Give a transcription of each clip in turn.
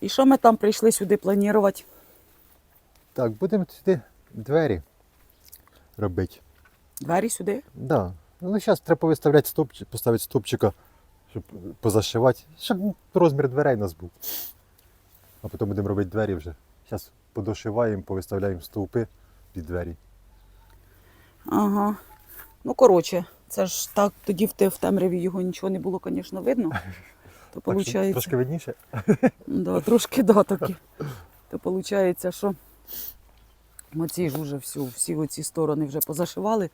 І що ми там прийшли сюди планувати? Так, будемо сюди двері робити. Двері сюди? Да. Ну, зараз треба виставляти стопчик, поставити стопчика, щоб позашивати, щоб розмір дверей у нас був. А потім будемо робити двері вже. Зараз подошиваємо, повиставляємо стовпи під двері. Ага. Ну, коротше, це ж так, тоді в темряві його нічого не було, звісно, видно. То виходить. трошки видніше. Да, трошки да, таки. То виходить, що оці ж уже всю, всі оці сторони вже позашивали.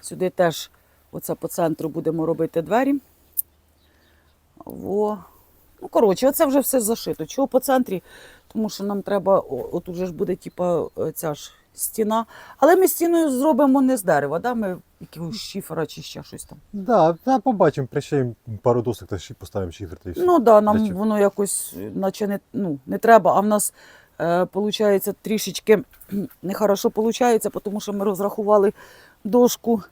Сюди теж оце по центру будемо робити двері. Во. Ну, коротше, оце вже все зашито. Чого по центрі? Тому що нам треба, от уже ж буде типа е, ця ж стіна. Але ми стіною зробимо не з дерева, да? ми якогось шифера чи ще щось там. Да, та побачимо, пришиємо пару досок та ще поставимо шифр та все. Ну так, да, нам Зачем? воно якось, наче не, ну, не треба, а в нас е, виходить трішечки нехорошо виходить, тому що ми розрахували дошку.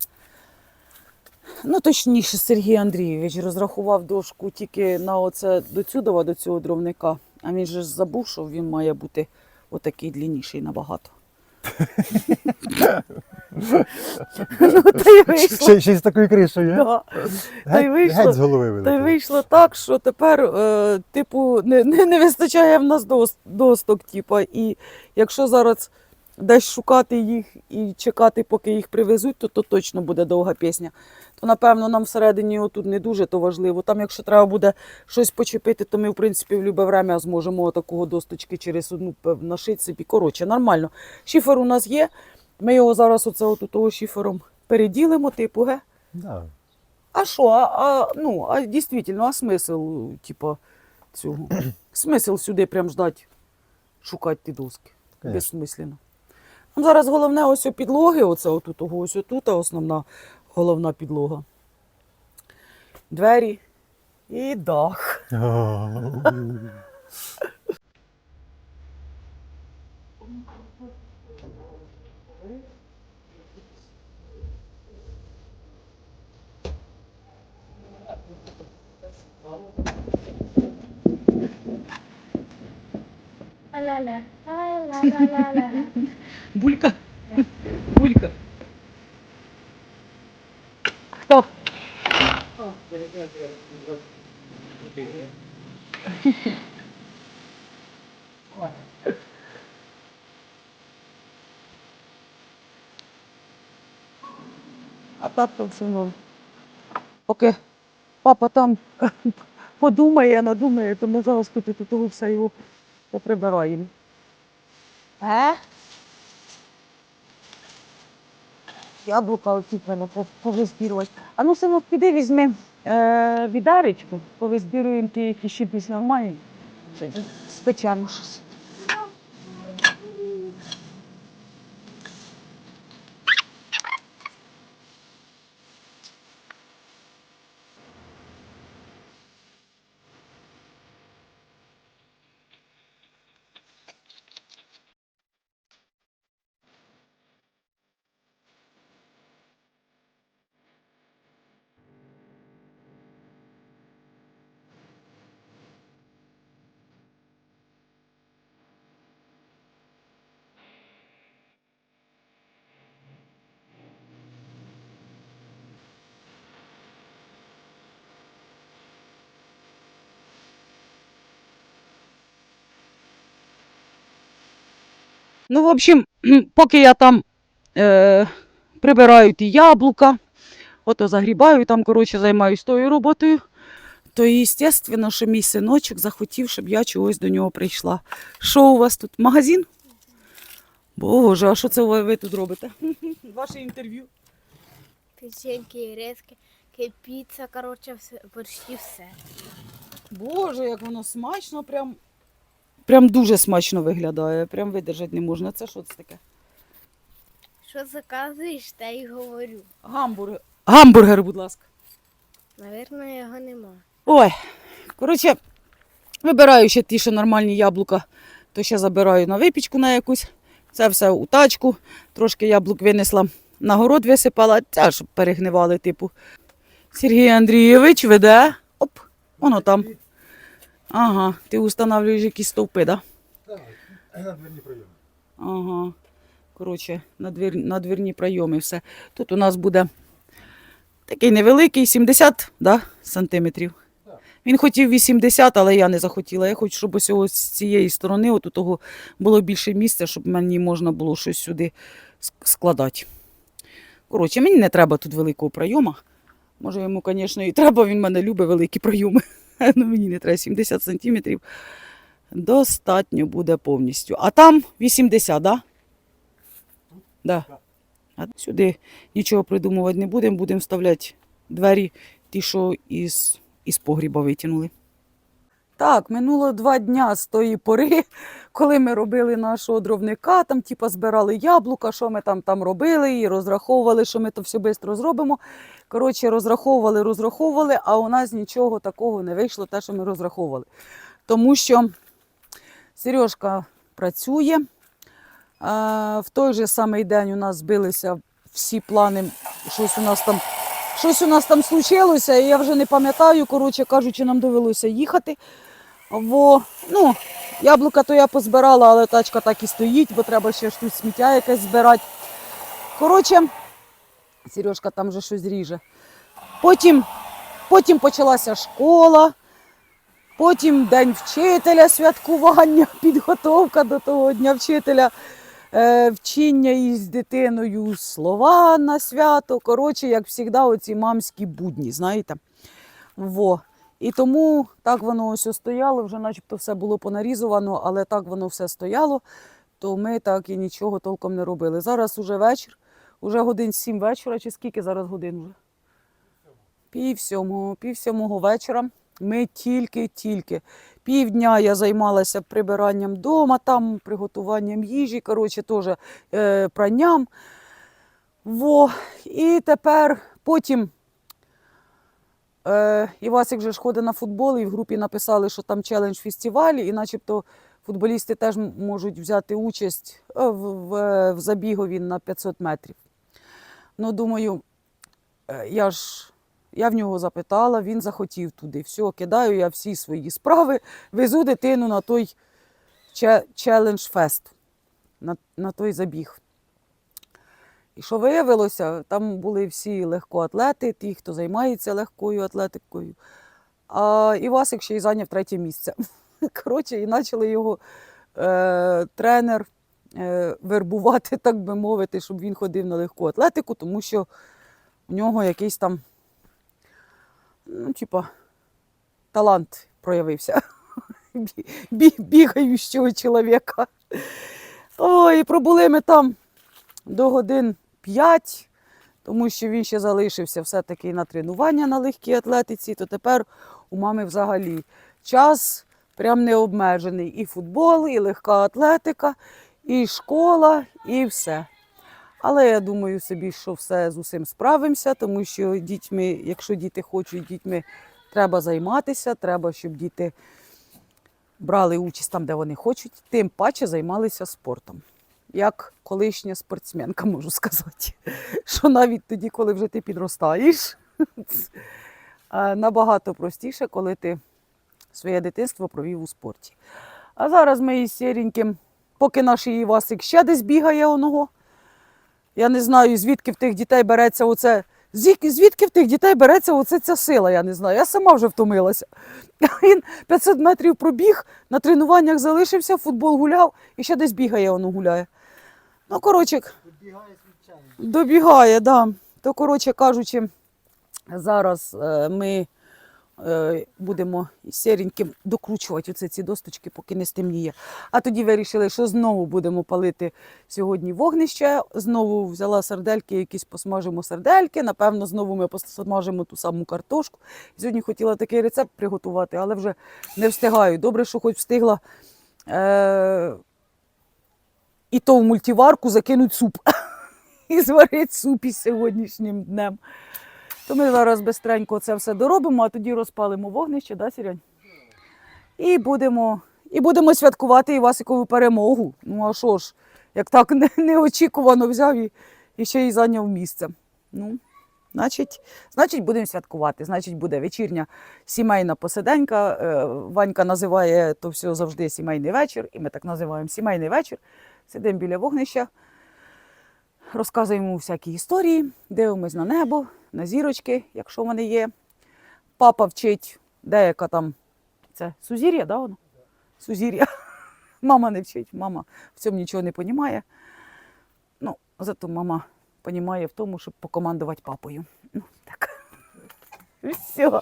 Ну, точніше, Сергій Андрійович розрахував дошку тільки на оце до цюдова, до цього дровника. А він же ж забув, що він має бути отакий длінніший набагато. ну, та й вийшло. Ще, ще й з такою кришею. Да. Та й Геть, вийшло. геть з голови Та й вилетіло. вийшло так, що тепер, е, типу, не, не, не вистачає в нас дос, досток. Типу, і якщо зараз десь шукати їх і чекати, поки їх привезуть, то, то точно буде довга пісня. То напевно нам всередині отут не дуже то важливо. Там, якщо треба буде щось почепити, то ми, в принципі, в будь-яке время зможемо такого досточки через одну нашити собі. Коротше, нормально. Шифер у нас є. Ми його зараз оце отут того шифером переділимо, типу, ге. Да. А що, а, а, ну, а дійсно, а смисл, типа, цього? смисл сюди прям ждать, шукати ті доски. Безсмислено. Нам зараз головне ось у підлоги, оце отут, ось тут основна головна підлога. Двері і дах. Ла-ла-ла, ла-ла-ла-ла-ла. Булька. Булька. Хто? А тато все одно. Поки папа там подумає, надумає, то ми зараз тут і тут того все його поприбираємо. Е? Яблука оці треба повизбірувати. А ну, синок, піди візьми е, відаречку, повизбіруємо ті, які ще більш нормальні. Спечемо щось. Ну, в общем, поки я там е, прибираю ті яблука, ото загрібаю, там, коротше, займаюся тою роботою, то, звісно, що мій синочок захотів, щоб я чогось до нього прийшла. Що у вас тут? Магазин? Боже, а що це ви тут робите? Ваше інтерв'ю. Печеньки, редьки, піца, коротше, все, почти все. Боже, як воно смачно, прям, прям дуже смачно виглядає, прям видержати не можна. Це що це таке? Що заказуєш, та й говорю. Гамбургер. Гамбургер, будь ласка. Навірно, його нема. Ой, коротше, вибираю ще ті, що нормальні яблука, то ще забираю на випічку на якусь. Це все у тачку. Трошки яблук винесла, на город висипала, це щоб перегнивали, типу. Сергій Андрійович веде. Оп, воно там. Ага, ти устанавлюєш якісь стовпи, так? Да? Так, на дверні прийоми. Ага. Коротше, на, двір, на двірні прийоми все. Тут у нас буде такий невеликий, 70 да, сантиметрів. Так. Він хотів 80, але я не захотіла. Я хочу, щоб ось ось з цієї сторони от у того було більше місця, щоб мені можна було щось сюди складати. Коротше, мені не треба тут великого прийома. Може, йому, звісно, і треба, він мене любить великі прийоми. Ну, мені не треба 70 сантиметрів. Достатньо буде повністю. А там 80, да? Да. А сюди нічого придумувати не будемо, будемо вставляти двері, ті, що із, із погріба витягнули. Так, минуло два дня з тої пори, коли ми робили нашого дровника, там типа збирали яблука, що ми там, там робили, і розраховували, що ми то все швидко зробимо. Коротше, розраховували, розраховували, а у нас нічого такого не вийшло, те, що ми розраховували. Тому що Сережка працює. В той же самий день у нас збилися всі плани. Щось у нас там, щось у нас там случилося, і я вже не пам'ятаю. Коротше кажучи, нам довелося їхати. Во, ну, яблука то я позбирала, але тачка так і стоїть, бо треба ще ж сміття якесь збирати. Коротше, Сережка там вже щось ріже. Потім, потім почалася школа. Потім День вчителя, святкування, підготовка до того Дня вчителя, е, вчення із дитиною, слова на свято. Коротше, як завжди, оці мамські будні, знаєте. Во. І тому так воно ось стояло, вже начебто все було понарізувано, але так воно все стояло, то ми так і нічого толком не робили. Зараз уже вечір, уже годин сім вечора, чи скільки зараз годин вже? Пів сьомого, пів сьомого вечора. Ми тільки-тільки. Півдня я займалася прибиранням вдома, там приготуванням їжі, коротше, теж е, пранням. Во. І тепер потім е, Івасик вже ж ходить на футбол, і в групі написали, що там челендж фестивалі, і начебто футболісти теж можуть взяти участь е, в, в, в забігові на 500 метрів. Ну, думаю, е, я ж я в нього запитала, він захотів туди. Все, кидаю я всі свої справи, везу дитину на той челендж фест, на, на той забіг. І що виявилося, там були всі легкоатлети, ті, хто займається легкою атлетикою. А Івасик ще й зайняв третє місце. Коротше, і почали його е, тренер е, вербувати, так би мовити, щоб він ходив на легку атлетику, тому що у нього якийсь там ну, типа, талант проявився. Бі- бі- Бігаючого чоловіка. Ой, пробули ми там до годин 5, тому що він ще залишився все-таки на тренування на легкій атлетиці, то тепер у мами взагалі час прям необмежений. І футбол, і легка атлетика, і школа, і все. Але я думаю собі, що все з усім справимося, тому що дітьми, якщо діти хочуть дітьми, треба займатися, треба, щоб діти брали участь там, де вони хочуть, тим паче займалися спортом. Як колишня спортсменка, можу сказати. Що навіть тоді, коли вже ти підростаєш, набагато простіше, коли ти своє дитинство провів у спорті. А зараз ми із сіреньким, поки наш Івасик ще десь бігає оного, я не знаю, звідки в тих дітей береться оце. Звідки в тих дітей береться оце ця сила, я не знаю. Я сама вже втомилася. Він 500 метрів пробіг, на тренуваннях залишився, футбол гуляв і ще десь бігає, воно гуляє. Ну, коротше, добігає, да. То, коротше кажучи, зараз е, ми е, будемо сіреньким докручувати оце ці досточки, поки не стемніє. А тоді вирішили, що знову будемо палити сьогодні вогнище. Знову взяла сардельки, якісь посмажимо сардельки. Напевно, знову ми посмажимо ту саму картошку. Сьогодні хотіла такий рецепт приготувати, але вже не встигаю. Добре, що хоч встигла. Е- і то в мультиварку закинуть суп. І зварить суп із сьогоднішнім днем. То ми зараз бистренько це все доробимо, а тоді розпалимо вогнище, да, Сірянь? І будемо, і будемо святкувати Івасикову перемогу. Ну а що ж, як так не- неочікувано взяв і, і ще й зайняв місце. Ну, Значить, значить, будемо святкувати. Значить, буде вечірня сімейна посиденька. Е, Ванька називає то все завжди сімейний вечір, і ми так називаємо сімейний вечір. Сидимо біля вогнища, розказуємо всякі історії, дивимось на небо, на зірочки, якщо вони є. Папа вчить деяка там це сузір'я, да, воно? Сузір'я. Мама не вчить, мама в цьому нічого не розуміє. Ну, зато мама розуміє в тому, щоб покомандувати папою. Ну, так. Все.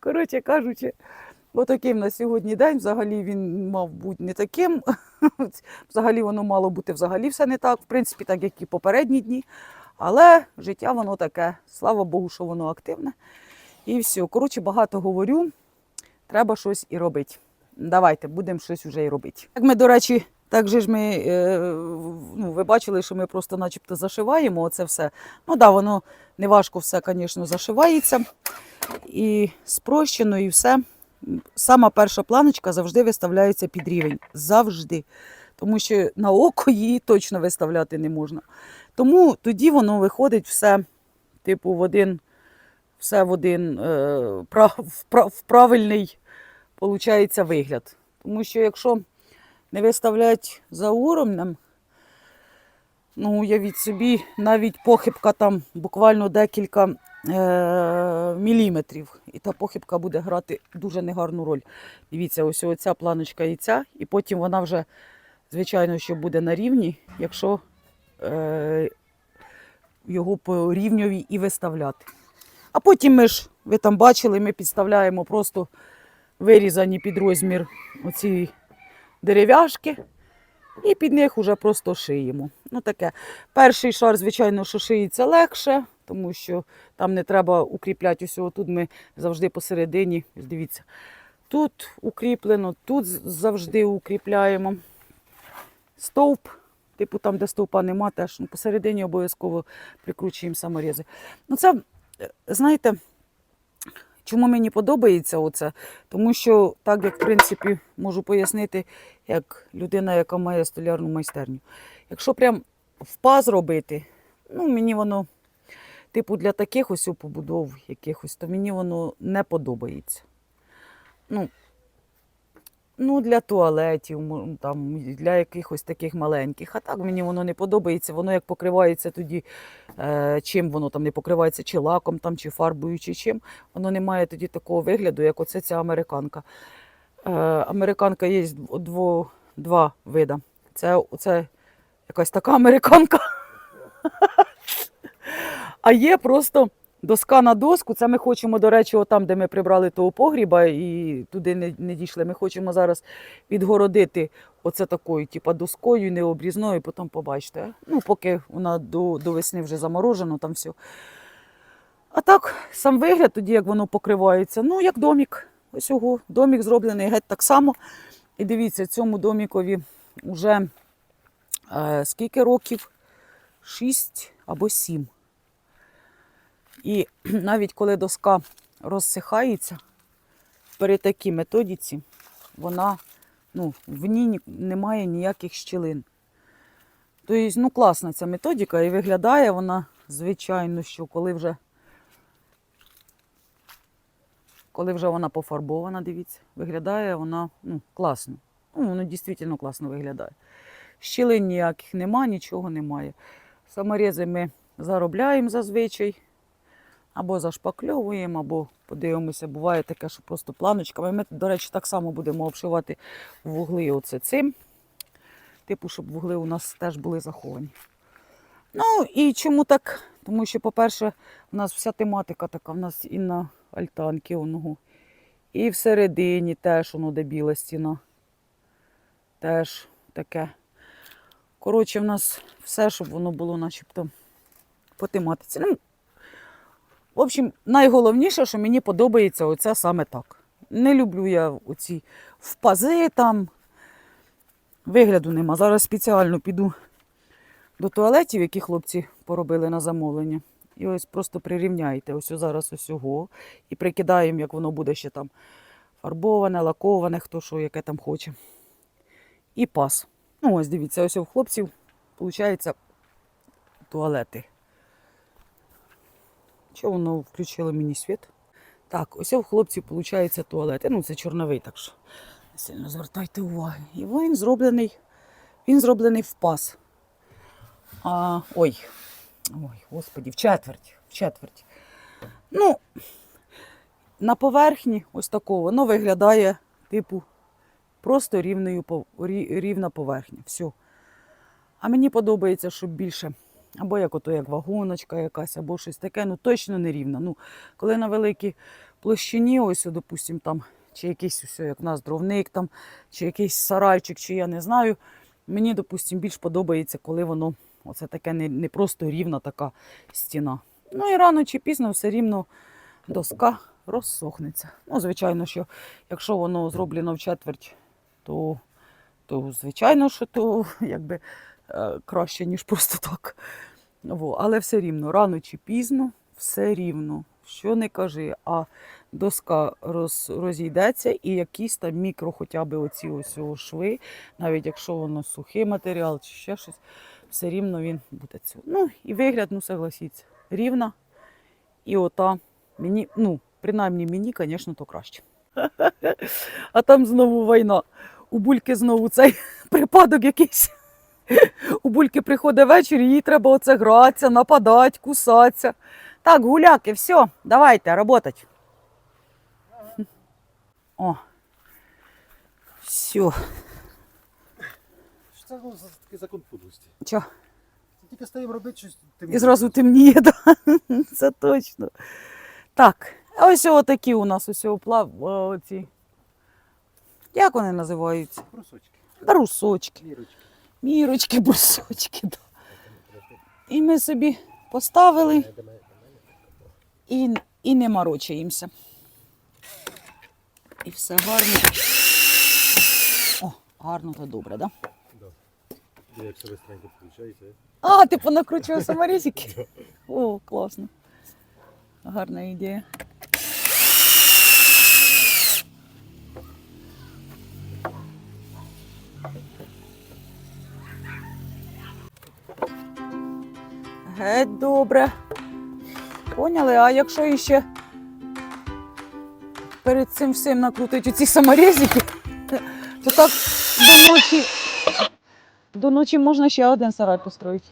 Коротше кажучи, отакий в нас сьогодні день. Взагалі він мав бути не таким. Взагалі воно мало бути взагалі все не так. В принципі, так як і попередні дні. Але життя воно таке. Слава Богу, що воно активне. І все. Коротше, багато говорю. Треба щось і робити. Давайте, будемо щось вже і робити. Як ми, до речі, так же ж ми, е, ну, ви бачили, що ми просто начебто зашиваємо оце все. Ну так, да, воно не важко все, звісно, зашивається. І спрощено, і все. Сама перша планочка завжди виставляється під рівень. Завжди. Тому що на око її точно виставляти не можна. Тому тоді воно виходить все, типу, в один, все в один е, прав, в, прав- правильний получається вигляд. Тому що якщо не виставлять за уровнем, ну, уявіть собі, навіть похибка там буквально декілька міліметрів, і та похибка буде грати дуже негарну роль. Дивіться, ось оця планочка і ця, і потім вона вже, звичайно, що буде на рівні, якщо е- його по рівньові і виставляти. А потім ми ж, ви там бачили, ми підставляємо просто вирізані під розмір оці дерев'яшки, і під них вже просто шиємо. Ну таке. Перший шар, звичайно, що шиється легше, тому що там не треба укріпляти усього. Тут ми завжди посередині, дивіться, тут укріплено, тут завжди укріпляємо. Стовп, типу там, де стовпа нема, теж ну, посередині обов'язково прикручуємо саморізи. Ну, це, е, знаєте, чому мені подобається оце? Тому що, так як в принципі можу пояснити, як людина, яка має столярну майстерню. Якщо прям в паз робити, ну мені воно, типу, для таких ось побудов якихось, то мені воно не подобається. Ну, ну для туалетів, там, для якихось таких маленьких. А так мені воно не подобається. Воно як покривається тоді, е, чим воно там не покривається, чи лаком, там, чи фарбою, чи чим. Воно не має тоді такого вигляду, як оце ця американка. Е, американка є дво- два вида. Це, це якась така американка. А є просто доска на доску. Це ми хочемо, до речі, отам, де ми прибрали того погріба і туди не, не дійшли. Ми хочемо зараз відгородити оце такою, типу, доскою, не обрізною, потім побачите. Ну, поки вона до, до весни вже заморожена, там все. А так, сам вигляд, тоді як воно покривається, ну, як домік. Ось його. Домік зроблений геть так само. І дивіться, цьому домікові вже е, скільки років? Шість або сім. І навіть коли доска розсихається, при такій методіці вона, ну, в ній немає ніяких щілин. Тобто, ну, класна ця методика і виглядає вона, звичайно, що коли вже, коли вже вона пофарбована, дивіться, виглядає вона ну, класно. Ну, воно дійсно класно виглядає. Щілин ніяких нема, нічого немає. Саморези ми заробляємо зазвичай. Або зашпакльовуємо, або подивимося, буває таке, що просто планочками. Ми, до речі, так само будемо обшивати вугли оце цим. Типу, щоб вугли у нас теж були заховані. Ну і чому так? Тому що, по-перше, у нас вся тематика така, у нас і на альтанки оного, і всередині теж воно де біла стіна. Теж таке. Коротше, в нас все, щоб воно було начебто по тематиці. Ну, в общем, найголовніше, що мені подобається оце саме так. Не люблю я оці впази там. Вигляду нема. Зараз спеціально піду до туалетів, які хлопці поробили на замовлення. І ось просто прирівняйте ось зараз ось його. І прикидаємо, як воно буде ще там фарбоване, лаковане, хто що, яке там хоче. І пас. Ну, ось дивіться, ось у хлопців, виходить, туалети. Чого воно включило мені світ? Так, ось у хлопців виходить туалет. Ну, це чорновий, так що не сильно звертайте уваги. І він зроблений, він зроблений в пас. А, ой, ой, господі, в четверть. В четверть. Ну, на поверхні ось такого воно виглядає, типу, просто рівною, рівна поверхня. Все. А мені подобається, щоб більше. Або як ото як вагоночка якась, або щось таке, ну точно не рівна. Ну, коли на великій площині, ось, о, допустим, там, чи якийсь ось, як в нас дровник, там, чи якийсь сарайчик, чи я не знаю. Мені, допустим, більш подобається, коли воно оце таке не, не просто рівна така стіна. Ну і рано чи пізно все рівно доска розсохнеться. Ну, звичайно, що якщо воно зроблено в четверть, то, то звичайно, що то якби краще, ніж просто так. Во. Але все рівно, рано чи пізно, все рівно. Що не кажи, а доска роз, розійдеться і якісь там мікро, хоча б оці ось шви, навіть якщо воно сухий матеріал чи ще щось, все рівно він буде цього. Ну і вигляд, ну согласіться, рівна. І ота мені, ну, принаймні мені, звісно, то краще. А там знову війна. У бульки знову цей припадок якийсь. У бульки приходить вечір, їй треба оце гратися, нападати, кусатися. Так, гуляки, все, давайте, работать. О. Все. Що це ну, за такий закон подлості? Чо? Тільки стаємо робити щось. тим І зразу темніє, да? це точно. Так, а ось отакі у нас ось оплав, оці. Як вони називаються? Брусочки, Брусочки. мірочки. Мірочки, брусочки. Да. І ми собі поставили і, і не морочаємося. І все гарно. О, гарно та добре, так? Да? Як все быстренько виходить. А, ти понакручував саморізики? О, класно. Гарна ідея. Геть добре. Поняли, а якщо іще перед цим всім накрутить оці саморізики, то так до ночі, до ночі можна ще один сарай построїти.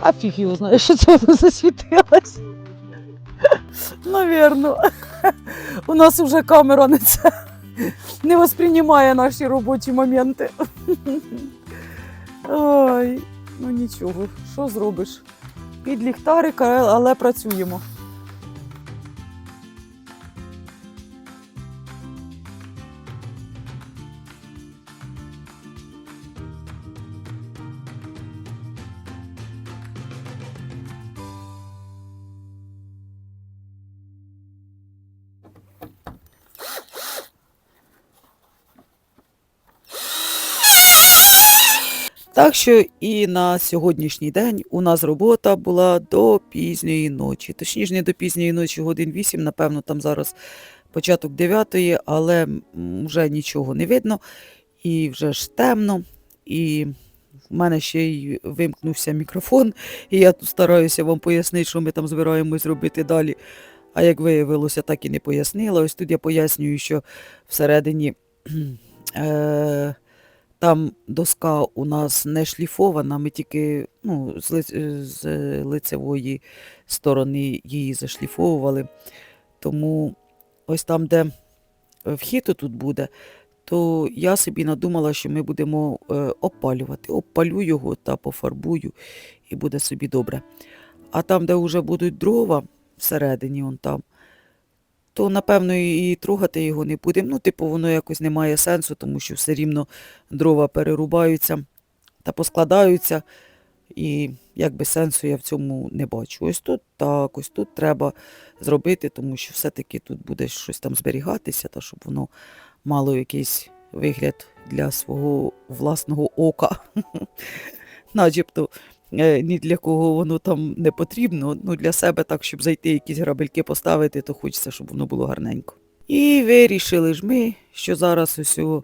А фіг його знає, що це воно засвітилось. Навірно. У нас вже камера не це не восприймає наші робочі моменти. Ой, ну нічого, що зробиш? Під ліхтарика, але працюємо. Так що і на сьогоднішній день у нас робота була до пізньої ночі. Точніше, не до пізньої ночі, годин 8, напевно, там зараз початок 9, але вже нічого не видно, і вже ж темно, і У мене ще й вимкнувся мікрофон, і я тут стараюся вам пояснити, що ми там збираємось робити далі. А як виявилося, так і не пояснила. Ось тут я пояснюю, що всередині е, там доска у нас не шліфована, ми тільки ну, з, лиц- з лицевої сторони її зашліфовували. Тому ось там, де вхід тут буде, то я собі надумала, що ми будемо е, опалювати. Опалю його та пофарбую, і буде собі добре. А там, де вже будуть дрова всередині, он там, то напевно і трогати його не будемо. Ну, типу, воно якось не має сенсу, тому що все рівно дрова перерубаються та поскладаються. І якби сенсу я в цьому не бачу. Ось тут так, ось тут треба зробити, тому що все-таки тут буде щось там зберігатися, та щоб воно мало якийсь вигляд для свого власного ока. Начебто ні для кого воно там не потрібно. Ну, для себе так, щоб зайти, якісь грабельки поставити, то хочеться, щоб воно було гарненько. І вирішили ж ми, що зараз о,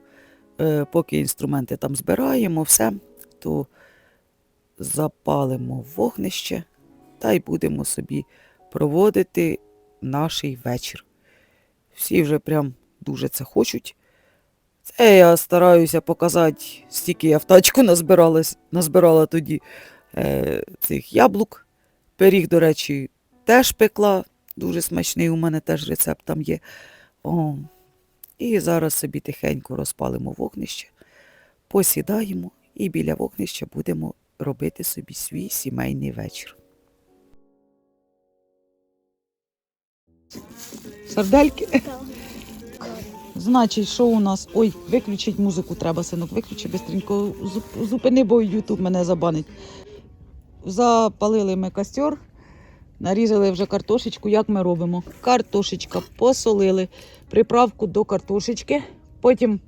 е, поки інструменти там збираємо, все, то запалимо вогнище та й будемо собі проводити наш вечір. Всі вже прям дуже це хочуть. Це я стараюся показати, стільки я в тачку назбирала тоді е, цих яблук. Пиріг, до речі, теж пекла. Дуже смачний, у мене теж рецепт там є. О, і зараз собі тихенько розпалимо вогнище, посідаємо і біля вогнища будемо робити собі свій сімейний вечір. Сардельки? Значить, що у нас? Ой, виключить музику треба, синок, виключи бистренько. Зупини, бо Ютуб мене забанить. Запалили ми костер, нарізали вже картошечку. Як ми робимо? Картошечка посолили, приправку до картошечки, потім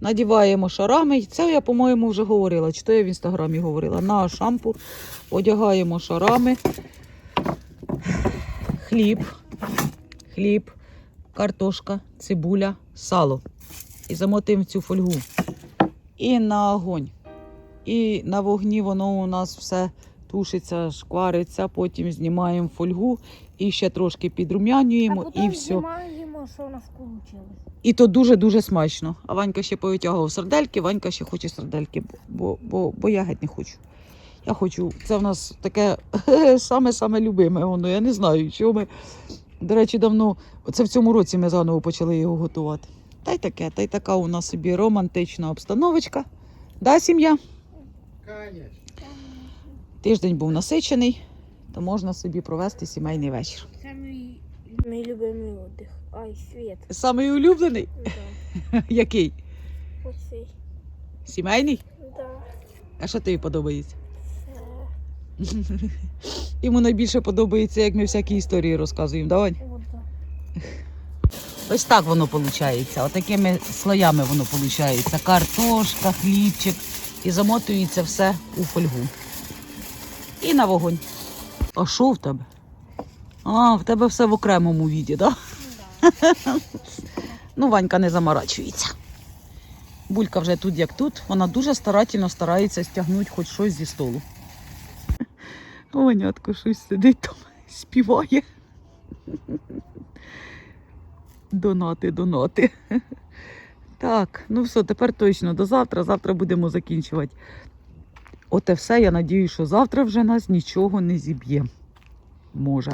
надіваємо шарами. Це я, по-моєму, вже говорила, чи то я в інстаграмі говорила. На шампур одягаємо шарами. Хліб, хліб, картошка, цибуля, сало. І замотуємо в цю фольгу. І на огонь. І на вогні воно у нас все тушиться, шквариться, потім знімаємо фольгу і ще трошки підрумянюємо, і все. знімаємо, що у нас вийшло. І то дуже-дуже смачно. А Ванька ще повитягував сардельки, Ванька ще хоче сардельки, бо, бо, бо я геть не хочу. Я хочу, це в нас таке саме-саме любиме воно. Я не знаю, чого ми. До речі, давно, це в цьому році ми заново почали його готувати. Та й таке, та й така у нас собі романтична обстановочка. Да, сім'я? Тиждень був насичений, то можна собі провести сімейний вечір. Це мій, любимий отдих. Ай, світ. Самий улюблений? Да. Який? Оцей. Сімейний? Да. А що тобі подобається? Йому найбільше подобається, як ми всякі історії розказуємо. Давай. Ось так воно виходить. Отакими слоями воно виходить. Картошка, хлібчик. І замотується все у фольгу. І на вогонь. А що в тебе? А, в тебе все в окремому віді, так? Ну, Ванька не заморачується. Булька вже тут, як тут. Вона дуже старательно старається стягнути хоч щось зі столу. Ванятко щось сидить там, співає. Донати, донати. Так, ну все, тепер точно до завтра. Завтра будемо закінчувати. Оте все. Я надію, що завтра вже нас нічого не зіб'є. Може.